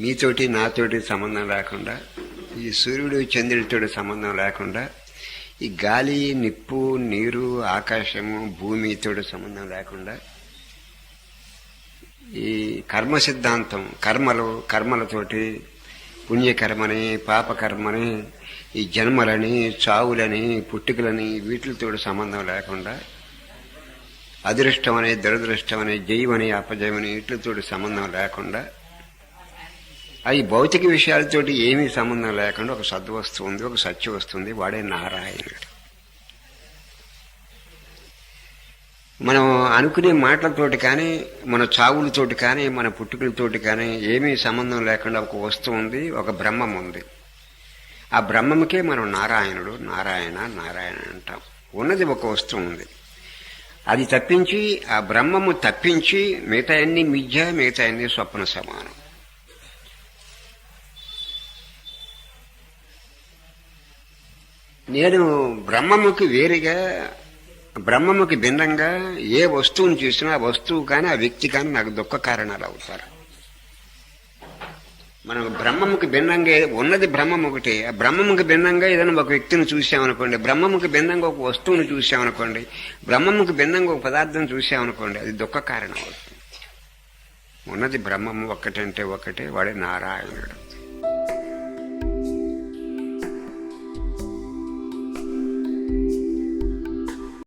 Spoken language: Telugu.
మీతోటి నాతోటి సంబంధం లేకుండా ఈ సూర్యుడు చంద్రుడితోటి సంబంధం లేకుండా ఈ గాలి నిప్పు నీరు ఆకాశము భూమితోటి సంబంధం లేకుండా ఈ కర్మ సిద్ధాంతం కర్మలు కర్మలతోటి పుణ్యకర్మని పాపకర్మని ఈ జన్మలని చావులని పుట్టుకలని వీటితో సంబంధం లేకుండా అదృష్టం అనే దురదృష్టం అనే జయమని అపజయమని వీటితో సంబంధం లేకుండా అవి భౌతిక విషయాలతోటి ఏమీ సంబంధం లేకుండా ఒక సద్వస్తువు ఉంది ఒక సత్య వస్తుంది వాడే నారాయణుడు. మనం అనుకునే మాటలతోటి కానీ మన చావులతోటి కానీ మన పుట్టుకలతోటి కానీ ఏమీ సంబంధం లేకుండా ఒక వస్తువు ఉంది ఒక బ్రహ్మం ఉంది. ఆ బ్రహ్మముకే మనం నారాయణుడు నారాయణ నారాయణ అంటాం. ఉన్నది ఒక వస్తువు ఉంది. అది తప్పించి ఆ బ్రహ్మము తప్పించి మిగతా అన్ని మిథ్య మిగతా అన్ని స్వప్న సమానం. నేను బ్రహ్మముకి వేరుగా బ్రహ్మముకి భిన్నంగా ఏ వస్తువుని చూసినా ఆ వస్తువు కానీ ఆ వ్యక్తి కానీ నాకు దుఃఖ కారణాలు అవుతారు మనం బ్రహ్మముకి భిన్నంగా ఉన్నది బ్రహ్మం ఒకటి. ఆ బ్రహ్మముకి భిన్నంగా ఏదైనా ఒక వ్యక్తిని చూసామనుకోండి బ్రహ్మముకి భిన్నంగా ఒక వస్తువుని చూసామనుకోండి బ్రహ్మముకి భిన్నంగా ఒక పదార్థం చూసామనుకోండి అది దుఃఖ కారణం అవుతుంది. ఉన్నది బ్రహ్మము ఒక్కటంటే ఒకటే వాడే నారాయణుడు.